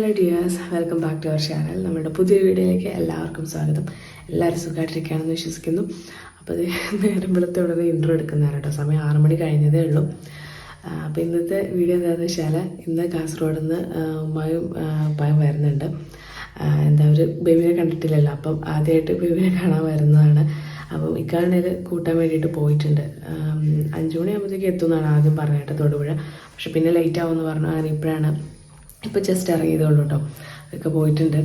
Hello dears welcome back to our channel നമ്മുടെ പുതിയ വീഡിയോയിലേക്ക് എല്ലാവർക്കും സ്വാഗതം. എല്ലാവരും സുഖമായിട്ടിരിക്കുകയാണെന്ന് വിശ്വസിക്കുന്നു. അപ്പോൾ അത് നേരം ഉടനെ ഇൻട്രോ എടുക്കുന്നതാണ് കേട്ടോ. സമയം ആറ് മണി കഴിഞ്ഞതേ ഉള്ളൂ. അപ്പോൾ ഇന്നത്തെ വീഡിയോ എന്താണെന്ന് വെച്ചാൽ ഇന്ന് കാസർഗോഡ് നിന്ന് ഉമ്മയും ഉപ്പായും വരുന്നുണ്ട്. എന്താ ഒരു ബേബിനെ കണ്ടിട്ടില്ലല്ലോ. അപ്പം ആദ്യമായിട്ട് ബേബിനെ കാണാൻ വരുന്നതാണ്. അപ്പം ഇക്കാണേൽ കൂട്ടാൻ വേണ്ടിയിട്ട് പോയിട്ടുണ്ട്. അഞ്ച് മണിയാകുമ്പോഴത്തേക്ക് എത്തുമെന്നാണ് ആദ്യം പറഞ്ഞിട്ട് തൊടുപുഴ. പക്ഷെ പിന്നെ ലേറ്റ് ആവുമെന്ന് പറഞ്ഞു. അങ്ങനെ ഇപ്പോഴാണ് ഇപ്പോൾ ജസ്റ്റ് ഇറങ്ങിയതുള്ളൂ കേട്ടോ അതൊക്കെ പോയിട്ടുണ്ട്.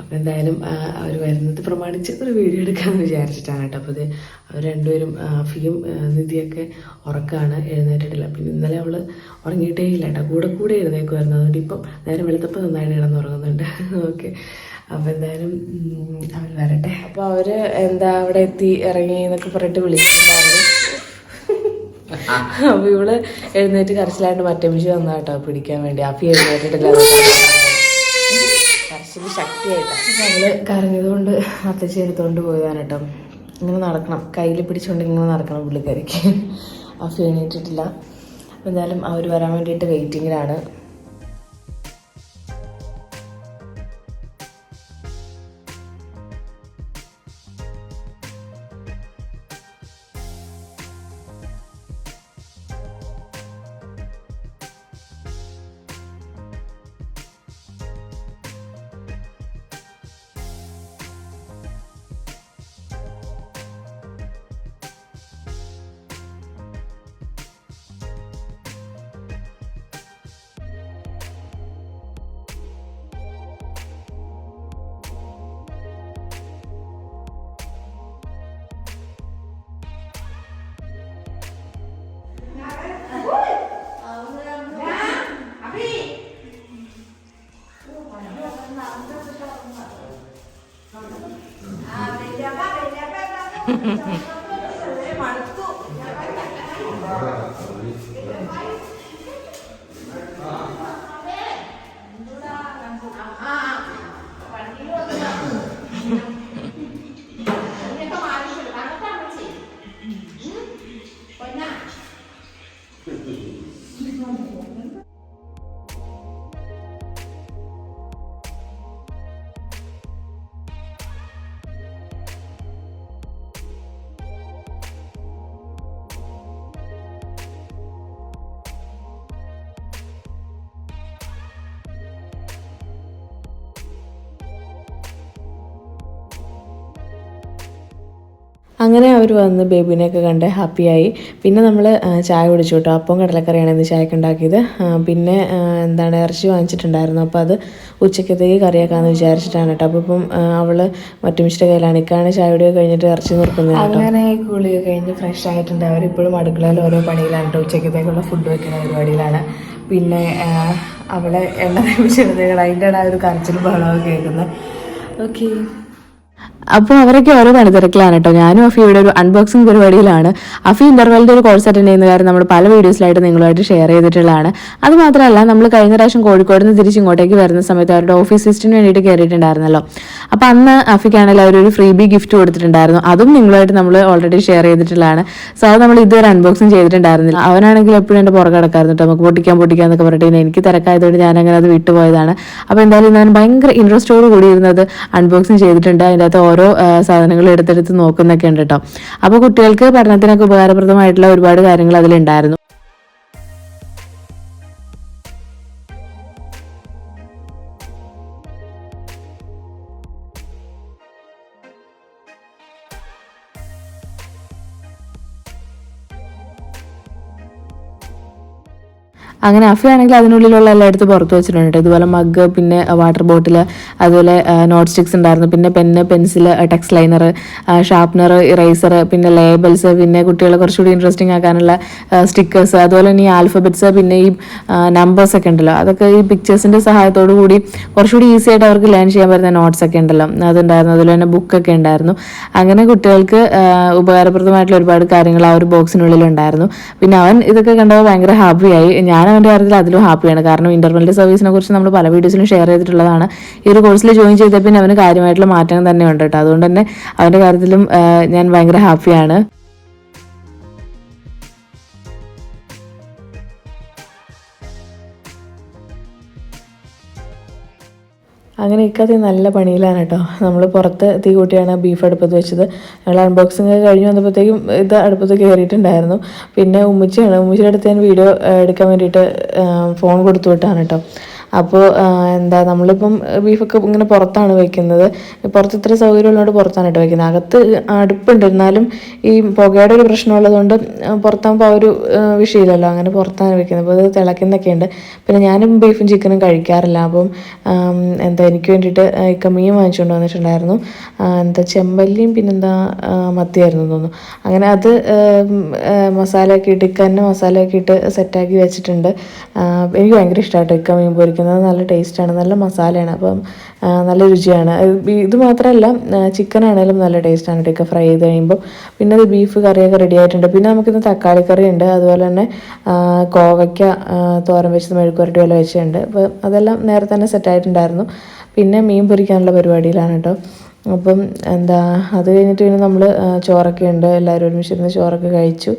അപ്പോൾ എന്തായാലും അവർ വരുന്നത് പ്രമാണിച്ച് ഒരു വീഡിയോ എടുക്കാമെന്ന് വിചാരിച്ചിട്ടാണ് കേട്ടോ അപ്പോൾ ഇത് അവർ രണ്ടുപേരും അഫിയും നിധിയൊക്കെ ഉറക്കമാണ് എഴുന്നേറ്റിട്ടില്ല. പിന്നെ ഇന്നലെ അവൾ ഉറങ്ങിയിട്ടേ ഇല്ല കേട്ടോ കൂടെ കൂടെ എഴുന്നേക്കുമായിരുന്നു അതുകൊണ്ട് ഇപ്പം നേരം വെളുത്തപ്പോൾ നന്നായിട്ട് കിടന്നുറങ്ങുന്നുണ്ട് ഓക്കെ. അപ്പോൾ എന്തായാലും അവർ വരട്ടെ. അപ്പോൾ അവർ എന്താ അവിടെ എത്തി ഇറങ്ങി എന്നൊക്കെ പറഞ്ഞിട്ട് വിളിച്ചിട്ടുണ്ടായിരുന്നു. അപ്പൊ ഇവൾ എഴുന്നേറ്റ് കരച്ചിലായിട്ട് മറ്റേ മിഷി വന്നാ കേട്ടോ പിടിക്കാൻ വേണ്ടി. അപ്പി എഴുന്നേറ്റിട്ടില്ല കരച്ചിൽ ശക്തിയായിട്ടാണ് അവൾ കരഞ്ഞതുകൊണ്ട് അത്തച്ചി എടുത്തോണ്ട് പോയതാണ് കേട്ടോ. ഇങ്ങനെ നടക്കണം. കയ്യിൽ പിടിച്ചുകൊണ്ട് ഇങ്ങനെ നടക്കണം പുള്ളിക്കാരിക്ക്. അഫി എണീറ്റിട്ടില്ല. എന്തായാലും അവർ വരാൻ വേണ്ടിയിട്ട് വെയിറ്റിങ്ങിലാണ് 嗯嗯嗯 അങ്ങനെ അവർ വന്ന് ബേബിനെയൊക്കെ കണ്ട് ഹാപ്പിയായി. പിന്നെ നമ്മൾ ചായ കുടിച്ചു കേട്ടോ അപ്പം കടലക്കറിയാണ് ഇന്ന് ചായക്ക് ഉണ്ടാക്കിയത്. പിന്നെ എന്താണ് ഇറച്ചി വാങ്ങിച്ചിട്ടുണ്ടായിരുന്നു. അപ്പോൾ അത് ഉച്ചക്കത്തേക്ക് കറിയാക്കാമെന്ന് വിചാരിച്ചിട്ടാണ് കേട്ടോ. അപ്പോൾ ഇപ്പം അവൾ അവൾ മറ്റുമിച്ചിന്റെ കയ്യിലാണ് ഇക്കാണ് ചായ കുടിയൊക്കെ കഴിഞ്ഞിട്ട് ഇറച്ചി നിർക്കുന്നത് അങ്ങനെ കുളിയൊക്കെ കഴിഞ്ഞ് ഫ്രഷ് ആയിട്ടുണ്ട്. അവരിപ്പോഴും അടുക്കളയിൽ ഓരോ പണിയിലാണ് കേട്ടോ. ഉച്ചക്കത്തേക്കുള്ള ഫുഡ് വെക്കുന്ന പരിപാടിയിലാണ്. പിന്നെ ആ, അവളെ എണ്ണ തേപ്പിച്ചെടുത്തേക്കണം അതിന്റെ ഇടയിൽ ഒരു കരച്ചിൽ ബഹളമൊക്കെ കേൾക്കുന്നത് ഓക്കെ അപ്പോൾ അവരൊക്കെ ഓരോ പണിതിരക്കിലാണ് കേട്ടോ. ഞാനും അഫിയുടെ ഒരു അൺബോക്സിംഗ് പരിപാടിയിലാണ്. അഫി ഇന്റർവെലിന്റെ ഒരു കോഴ്സ് അറ്റൻഡ് ചെയ്യുന്ന കാര്യം നമ്മൾ പല വീഡിയോസിലായിട്ട് നിങ്ങളുമായിട്ട് ഷെയർ ചെയ്തിട്ടുള്ളതാണ്. അത് മാത്രമല്ല നമ്മൾ കഴിഞ്ഞ പ്രാവശ്യം കോഴിക്കോട് നിന്ന് തിരിച്ച് ഇങ്ങോട്ടേക്ക് വരുന്ന സമയത്ത് അവരുടെ ഓഫീസ് സിസ്റ്റിന് വേണ്ടിയിട്ട് കയറിയിട്ടുണ്ടായിരുന്നല്ലോ അപ്പോൾ അന്ന് അഫിക്കാണെങ്കിൽ അവർ ഒരു ഫ്രീ ബി ഗിഫ്റ്റ് കൊടുത്തിട്ടുണ്ടായിരുന്നു. അതും നിങ്ങളുമായിട്ട് നമ്മൾ ഓൾറെഡി ഷെയർ ചെയ്തിട്ടുള്ളതാണ്. സോ അത് നമ്മൾ ഇതുവരെ അൺബോക്സിംഗ് ചെയ്തിട്ടുണ്ടായിരുന്നില്ല. അവനാണെങ്കിൽ എപ്പോഴും എന്റെ പുറകെ കിടക്കായിരുന്നു കേട്ടോ. നമുക്ക് പൊട്ടിക്കാൻ പൊട്ടിക്കാൻ എന്നൊക്കെ പറഞ്ഞിട്ട് എനിക്ക് തിരക്കായതുകൊണ്ട് ഞാനങ്ങനെ അത് വിട്ടുപോയതാണ്. അപ്പോൾ എന്തായാലും ഞാൻ ഭയങ്കര ഇൻട്രസ്റ്റോട് കൂടിയിരുന്നത് അൺബോക്സിങ് ചെയ്തിട്ടുണ്ട്. അതിന്റെ അകത്ത് ഓരോ സാധനങ്ങൾ എടുത്തെടുത്ത് നോക്കുന്നൊക്കെ ഉണ്ട് കേട്ടോ അപ്പോൾ കുട്ടികൾക്ക് പഠനത്തിനൊക്കെ ഉപകാരപ്രദമായിട്ടുള്ള ഒരുപാട് കാര്യങ്ങൾ അതിലുണ്ടായിരുന്നു. അങ്ങനെ അഫി ആണെങ്കിൽ അതിനുള്ളിലുള്ള എല്ലാ എടുത്ത് പുറത്ത് വെച്ചിട്ടുണ്ട്. ഇതുപോലെ മഗ് പിന്നെ വാട്ടർ ബോട്ടിൽ അതുപോലെ നോട്ട് സ്റ്റിക്സ് ഉണ്ടായിരുന്നു. പിന്നെ pen pencil text liner sharpener eraser പിന്നെ ലേബൽസ് പിന്നെ കുട്ടികളെ കുറച്ചുകൂടി ഇൻട്രസ്റ്റിംഗ് ആക്കാനുള്ള സ്റ്റിക്കേഴ്സ് അതുപോലെ തന്നെ ഈ ആൽഫബറ്റ്സ് പിന്നെ ഈ നമ്പേഴ്സ് ഒക്കെ ഉണ്ടല്ലോ. അതൊക്കെ ഈ പിക്ചേഴ്സിന്റെ സഹായത്തോടു കൂടി കുറച്ചുകൂടി ഈസി ആയിട്ട് അവർക്ക് ലേൺ ചെയ്യാൻ പറ്റുന്ന നോട്ട്സ് ഒക്കെ ഉണ്ടല്ലോ. അതുണ്ടായിരുന്നു. അതുപോലെ തന്നെ ബുക്കൊക്കെ ഉണ്ടായിരുന്നു. അങ്ങനെ കുട്ടികൾക്ക് ഉപകാരപ്രദമായിട്ടുള്ള ഒരുപാട് കാര്യങ്ങൾ ആ ഒരു ബോക്സിനുള്ളിൽ ഉണ്ടായിരുന്നു. പിന്നെ അവൻ ഇതൊക്കെ കണ്ടപ്പോൾ ഭയങ്കര ഹാപ്പിയായി ഞാൻ അവന്റെ കാര്യത്തിൽ അതിലും ഹാപ്പിയാണ് കാരണം ഇന്റർവെൽ സർവീസിനെ കുറിച്ച് നമ്മൾ പല വീഡിയോസിലും ഷെയർ ചെയ്തിട്ടുള്ളതാണ്. ഈ ഒരു കോഴ്സിൽ ജോയിൻ ചെയ്ത പിന്നെ അവന് കാര്യമായിട്ടുള്ള മാറ്റം തന്നെ ഉണ്ട് കേട്ടോ. അതുകൊണ്ട് തന്നെ അവന്റെ കാര്യത്തിലും ഞാൻ ഭയങ്കര ഹാപ്പിയാണ് അങ്ങനെ ഇക്കാതെ നല്ല പണിയിലാണ് കേട്ടോ നമ്മൾ പുറത്ത് തീ കൂട്ടിയാണ് ബീഫ് അടുപ്പത്ത് വെച്ചത്. ഞങ്ങൾ അൺബോക്സിങ് കഴിഞ്ഞ് വന്നപ്പോഴത്തേക്കും ഇത് അടുപ്പത്ത് കയറിയിട്ടുണ്ടായിരുന്നു. പിന്നെ ഉമ്മച്ചിയാണ്. ഉമ്മച്ചിയുടെ അടുത്ത് ഞാൻ വീഡിയോ എടുക്കാൻ വേണ്ടിയിട്ട് ഫോൺ കൊടുത്തു വിട്ടാണ് കേട്ടോ അപ്പോൾ എന്താ നമ്മളിപ്പം ബീഫൊക്കെ ഇങ്ങനെ പുറത്താണ് വയ്ക്കുന്നത് പുറത്ത് ഇത്ര സൗകര്യമുള്ളതുകൊണ്ട് പുറത്താണ് കേട്ടോ വെക്കുന്നത്. അകത്ത് അടുപ്പുണ്ട് എന്നാലും ഈ പുകയുടെ ഒരു പ്രശ്നമുള്ളതുകൊണ്ട് പുറത്താകുമ്പോൾ ആ ഒരു വിഷയമില്ലല്ലോ അങ്ങനെ പുറത്താണ് വയ്ക്കുന്നത് അപ്പോൾ അത് തിളക്കുന്നൊക്കെ ഉണ്ട് പിന്നെ ഞാനും ബീഫും ചിക്കനും കഴിക്കാറില്ല. അപ്പം എന്താ എനിക്ക് വേണ്ടിയിട്ട് ഇക്ക മീൻ വാങ്ങിച്ചുകൊണ്ട് വന്നിട്ടുണ്ടായിരുന്നു. എന്താ ചെമ്പല്ലിയും പിന്നെന്താ മത്തിയായിരുന്നു തോന്നുന്നു. അങ്ങനെ അത് മസാലയൊക്കെ ഇട്ട് ഇക്ക തന്നെ മസാലയൊക്കെ ഇട്ട് സെറ്റാക്കി വെച്ചിട്ടുണ്ട്. എനിക്ക് ഭയങ്കര ഇഷ്ടമായിട്ട് ഇക്ക മീൻ പൊരിക്കുന്നത് നല്ല ടേസ്റ്റാണ് നല്ല മസാലയാണ് അപ്പം നല്ല രുചിയാണ്. ഇത് മാത്രമല്ല ചിക്കൻ ആണെങ്കിലും നല്ല ടേസ്റ്റാണ് ഇക്ക ഫ്രൈ ചെയ്ത് കഴിയുമ്പോൾ പിന്നെ അത് ബീഫ് കറിയൊക്കെ റെഡി ആയിട്ടുണ്ട്. പിന്നെ നമുക്കിന്ന് തക്കാളി കറി ഉണ്ട് അതുപോലെ തന്നെ കോവയ്ക്ക തോരൻ വെച്ചത് മെഴുക്കുവരട്ടി പോലെ വെച്ചിട്ടുണ്ട്. അപ്പോൾ അതെല്ലാം നേരത്തെ തന്നെ സെറ്റായിട്ടുണ്ടായിരുന്നു പിന്നെ മീൻ പൊരിക്കാനുള്ള പരിപാടിയിലാണ് കേട്ടോ അപ്പം എന്താ അത് കഴിഞ്ഞിട്ട് പിന്നെ നമ്മൾ ചോറൊക്കെ ഉണ്ട്. എല്ലാവരും ഒരുമിച്ചിരുന്ന് ചോറൊക്കെ കഴിച്ചു.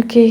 ഓക്കെ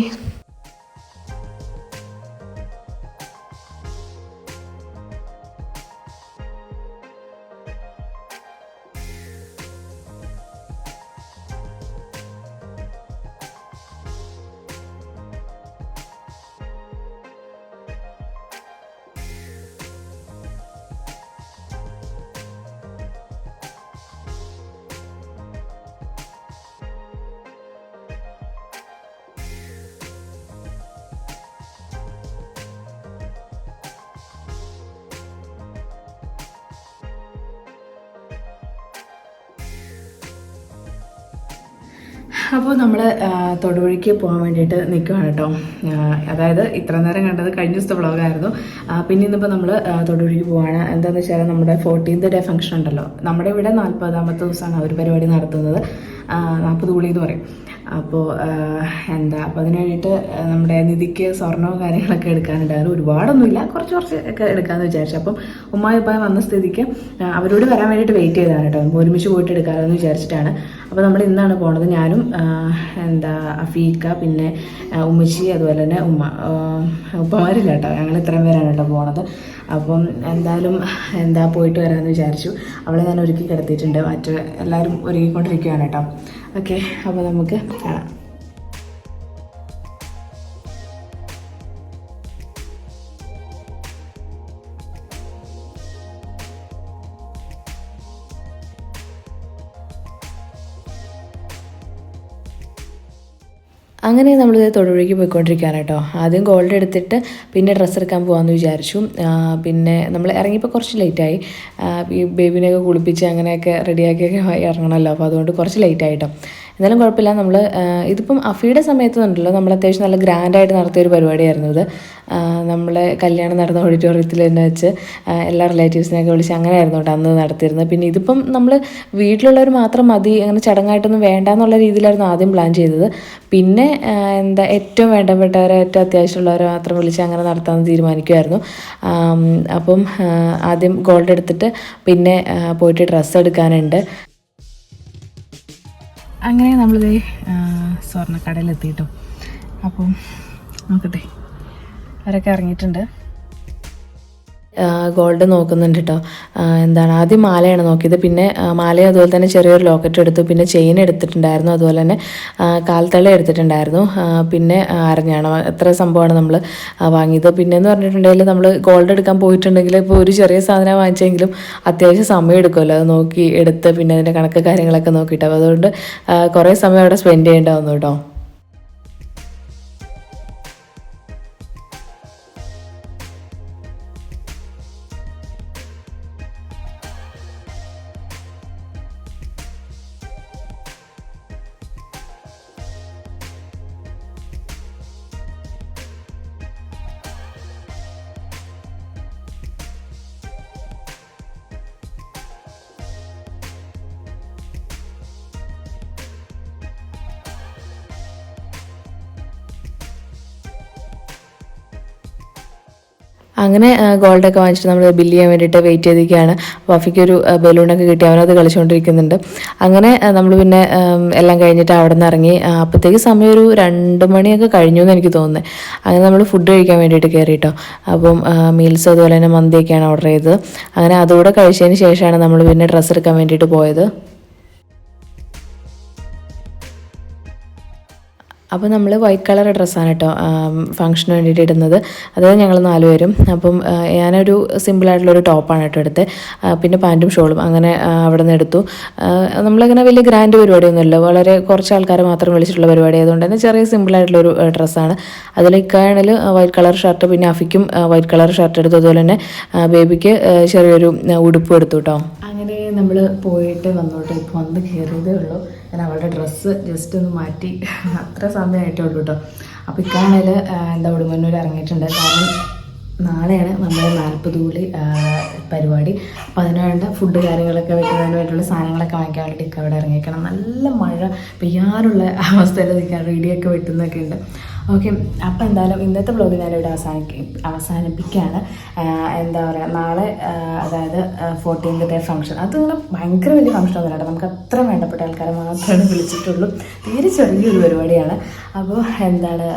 അപ്പോൾ നമ്മൾ തൊടുപുഴയ്ക്ക് പോകാൻ വേണ്ടിയിട്ട് നിൽക്കുകയാണ് കേട്ടോ. അതായത് ഇത്ര നേരം കണ്ടത് കഴിഞ്ഞ ദിവസത്തെ വ്ളോഗായിരുന്നു പിന്നെ ഇന്നിപ്പോൾ നമ്മൾ തൊടുപുഴയ്ക്ക് പോവാണ്. എന്താണെന്ന് വെച്ചാൽ നമ്മുടെ ഫോർട്ടീൻത് ഡേ ഫംഗ്ഷൻ ഉണ്ടല്ലോ. നമ്മുടെ ഇവിടെ നാൽപ്പതാമത്തെ ദിവസമാണ് അവർ പരിപാടി നടത്തുന്നത്. നാൽപ്പത് കൂളി എന്ന് പറയും. അപ്പോൾ എന്താ അപ്പോൾ അതിന് വേണ്ടിയിട്ട് നമ്മുടെ നിധിക്ക് സ്വർണവും കാര്യങ്ങളൊക്കെ എടുക്കാനുണ്ടായിരുന്നു ഒരുപാടൊന്നുമില്ല. കുറച്ച് കുറച്ച് ഒക്കെ എടുക്കാമെന്ന് വിചാരിച്ചു. അപ്പം ഉമ്മായി ഉപ്പായ വന്ന സ്ഥിതിക്ക് അവരോട് വരാൻ വേണ്ടിയിട്ട് വെയിറ്റ് ചെയ്തതാണ് കേട്ടോ. ഒരുമിച്ച് പോയിട്ട് എടുക്കാമെന്ന് വിചാരിച്ചിട്ടാണ്. അപ്പോൾ നമ്മൾ ഇന്നാണ് പോണത്. ഞാനും എന്താ അഫീക്ക പിന്നെ ഉമ്മച്ചി അതുപോലെ തന്നെ ഉമ്മ ഉപ്പമാരില്ല കേട്ടോ. ഞങ്ങൾ ഇത്രയും പേരാണ് കേട്ടോ പോണത്. അപ്പം എന്തായാലും എന്താ പോയിട്ട് വരാമെന്ന് വിചാരിച്ചു. അവളെ ഞാൻ ഒരുക്കി കിടത്തിയിട്ടുണ്ട്. മറ്റേ എല്ലാവരും ഒരുക്കിക്കൊണ്ടിരിക്കുകയാണ് കേട്ടോ. ഓക്കെ അപ്പോൾ നമുക്ക് കാണാം. അങ്ങനെ നമ്മൾ തൊടുപുഴയ്ക്ക് പോയിക്കൊണ്ടിരിക്കുകയാണ് കേട്ടോ. ആദ്യം ഗോൾഡ് എടുത്തിട്ട് പിന്നെ ഡ്രസ്സ് എടുക്കാൻ പോകാമെന്ന് വിചാരിച്ചു. പിന്നെ നമ്മൾ ഇറങ്ങിയപ്പോൾ കുറച്ച് ലേറ്റായി ഈ ബേബിനെയൊക്കെ കുളിപ്പിച്ച് അങ്ങനെയൊക്കെ റെഡിയാക്കിയൊക്കെ ഇറങ്ങണമല്ലോ അപ്പോൾ അതുകൊണ്ട് കുറച്ച് ലേറ്റ് ആയിട്ടോ എന്നാലും കുഴപ്പമില്ല. നമ്മൾ ഇതിപ്പം അഫിയുടെ സമയത്ത് ഉണ്ടല്ലോ നമ്മൾ അത്യാവശ്യം നല്ല ഗ്രാൻഡായിട്ട് നടത്തിയ ഒരു പരിപാടിയായിരുന്നു ഇത്. നമ്മളെ കല്യാണം നടന്ന ഓഡിറ്റോറിയത്തിൽ തന്നെ വെച്ച് എല്ലാ റിലേറ്റീവ്സിനെയൊക്കെ വിളിച്ച് അങ്ങനെയായിരുന്നു കേട്ടോ അന്ന് നടത്തിയിരുന്നത്. പിന്നെ ഇതിപ്പം നമ്മൾ വീട്ടിലുള്ളവർ മാത്രം മതി അങ്ങനെ ചടങ്ങായിട്ടൊന്നും വേണ്ട എന്നുള്ള രീതിയിലായിരുന്നു ആദ്യം പ്ലാൻ ചെയ്തത്. പിന്നെ എന്താ ഏറ്റവും വേണ്ടപ്പെട്ടവരെ ഏറ്റവും അത്യാവശ്യമുള്ളവരെ മാത്രം വിളിച്ച് അങ്ങനെ നടത്താമെന്ന് തീരുമാനിക്കുമായിരുന്നു അപ്പം ആദ്യം ഗോൾഡ് എടുത്തിട്ട് പിന്നെ പോയിട്ട് ഡ്രസ്സ് എടുക്കാനുണ്ട്. അങ്ങനെ നമ്മളിത് സ്വർണക്കടയിലെത്തിയിട്ടോ. അപ്പം നോക്കട്ടെ അവരൊക്കെ ഇറങ്ങിയിട്ടുണ്ട്. ഗോൾഡ് നോക്കുന്നുണ്ട് കേട്ടോ എന്താണ് ആദ്യം മാലയാണ് നോക്കിയത്. പിന്നെ മാല അതുപോലെ തന്നെ ചെറിയൊരു ലോക്കറ്റ് എടുത്തു. പിന്നെ ചെയിൻ എടുത്തിട്ടുണ്ടായിരുന്നു. അതുപോലെ തന്നെ കാൽത്തള എടുത്തിട്ടുണ്ടായിരുന്നു. പിന്നെ അരഞ്ഞാണ്. എത്ര സംഭവമാണ് നമ്മൾ വാങ്ങിയത്. പിന്നെ എന്ന് പറഞ്ഞിട്ടുണ്ടെങ്കിൽ നമ്മൾ ഗോൾഡ് എടുക്കാൻ പോയിട്ടുണ്ടെങ്കിൽ ഇപ്പോൾ ഒരു ചെറിയ സാധനം വാങ്ങിച്ചെങ്കിലും അത്യാവശ്യം സമയം എടുക്കുമല്ലോ അത് നോക്കി എടുത്ത് പിന്നെ അതിന്റെ കണക്ക് കാര്യങ്ങളൊക്കെ നോക്കിയിട്ട്. അപ്പോൾ അതുകൊണ്ട് കുറേ സമയം അവിടെ സ്പെൻഡ് ചെയ്യേണ്ടാവുന്നു കേട്ടോ അങ്ങനെ ഗോൾഡൊക്കെ വാങ്ങിച്ചിട്ട് നമ്മൾ ബില്ല് ചെയ്യാൻ വേണ്ടിയിട്ട് വെയിറ്റ് ചെയ്തിരിക്കുകയാണ്. ഒരു ആ, ബലൂണൊക്കെ കിട്ടി. അവനത് കളിച്ചുകൊണ്ടിരിക്കുന്നുണ്ട് അങ്ങനെ നമ്മൾ പിന്നെ എല്ലാം കഴിഞ്ഞിട്ട് അവിടെ നിന്ന് ഇറങ്ങി അപ്പോഴത്തേക്ക് സമയം ഒരു രണ്ട് മണിയൊക്കെ കഴിഞ്ഞു എന്ന് എനിക്ക് തോന്നുന്നത് അങ്ങനെ നമ്മൾ ഫുഡ് കഴിക്കാൻ വേണ്ടിയിട്ട് കയറി കേട്ടോ അപ്പം മീൽസ് അതുപോലെ തന്നെ മന്തിയൊക്കെയാണ് ഓർഡർ ചെയ്തത്. അങ്ങനെ അതുകൂടെ കഴിച്ചതിന് ശേഷമാണ് നമ്മൾ പിന്നെ ഡ്രസ്സ് എടുക്കാൻ വേണ്ടിയിട്ട് പോയത്. അപ്പോൾ നമ്മൾ വൈറ്റ് കളർ ഡ്രസ്സാണ് കേട്ടോ ഫംഗ്ഷന് വേണ്ടിയിട്ട് ഇടുന്നത്. അതായത് ഞങ്ങൾ നാലുപേരും അപ്പം ഞാനൊരു സിമ്പിളായിട്ടുള്ളൊരു ടോപ്പാണ് കേട്ടോ എടുത്തത് പിന്നെ പാന്റും ഷോളും അങ്ങനെ അവിടെ നിന്ന് എടുത്തു. നമ്മളങ്ങനെ വലിയ ഗ്രാൻഡ് പരിപാടിയൊന്നുമില്ല. വളരെ കുറച്ച് ആൾക്കാരെ മാത്രം വിളിച്ചിട്ടുള്ള പരിപാടി ആയതുകൊണ്ട് തന്നെ ചെറിയ സിമ്പിളായിട്ടുള്ളൊരു ഡ്രസ്സാണ് അതിൽ ഇക്കാണിൽ വൈറ്റ് കളർ ഷർട്ട് പിന്നെ അഫിക്കും വൈറ്റ് കളർ ഷർട്ട് എടുത്തു അതുപോലെ തന്നെ ബേബിക്ക് ചെറിയൊരു ഉടുപ്പ് എടുത്തു കേട്ടോ അങ്ങനെ നമ്മൾ പോയിട്ട് വന്നോട്ടെ. ഇപ്പോൾ വന്ന് കയറിയതേ ഉള്ളൂ. ഞാൻ അവളുടെ ഡ്രസ്സ് ജസ്റ്റ് ഒന്ന് മാറ്റി. അത്ര സമയമായിട്ടേ ഉള്ളൂ കേട്ടോ അപ്പോൾ ഇക്കാണേൽ എന്താ ഉടുമ്പന്നൂർ ഇറങ്ങിയിട്ടുണ്ട്. കാരണം നാളെയാണ് നമ്മുടെ നാൽപ്പത് കൂടി പരിപാടി. അപ്പോൾ അതിന് വേണ്ട ഫുഡ് കാര്യങ്ങളൊക്കെ വെക്കുന്നതിന് വേണ്ടിയുള്ള സാധനങ്ങളൊക്കെ വാങ്ങിക്കാൻ വേണ്ടിയിട്ട് ഇക്ക അവിടെ നല്ല മഴ പെയ്യാറുള്ള അവസ്ഥയിൽ നിൽക്കാൻ റെഡിയൊക്കെ വെട്ടുന്നൊക്കെ ഉണ്ട്. ഓക്കെ അപ്പോൾ എന്തായാലും ഇന്നത്തെ ബ്ലോഗ് ഞാനിവിടെ അവസാനിക്ക അവസാനിപ്പിക്കുകയാണ്. എന്താ പറയുക നാളെ അതായത് ഫോർട്ടീൻത് ഡേ ഫംഗ്ഷൻ അത് ഇങ്ങനെ ഭയങ്കര വലിയ ഫംഗ്ഷൻ ഒന്നും കേട്ടോ. നമുക്ക് അത്ര വേണ്ടപ്പെട്ട ആൾക്കാരെ മാത്രമേ വിളിച്ചിട്ടുള്ളൂ. തീരെ ചെറിയൊരു പരിപാടിയാണ്. അപ്പോൾ എന്താണ്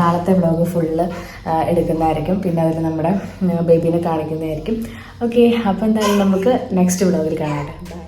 നാളത്തെ ബ്ലോഗ് ഫുള്ള് എടുക്കുന്നതായിരിക്കും. പിന്നെ അതിൽ നമ്മുടെ ബേബീനെ കാണിക്കുന്നതായിരിക്കും. ഓക്കെ അപ്പോൾ എന്തായാലും നമുക്ക് നെക്സ്റ്റ് ബ്ലോഗിൽ കാണാം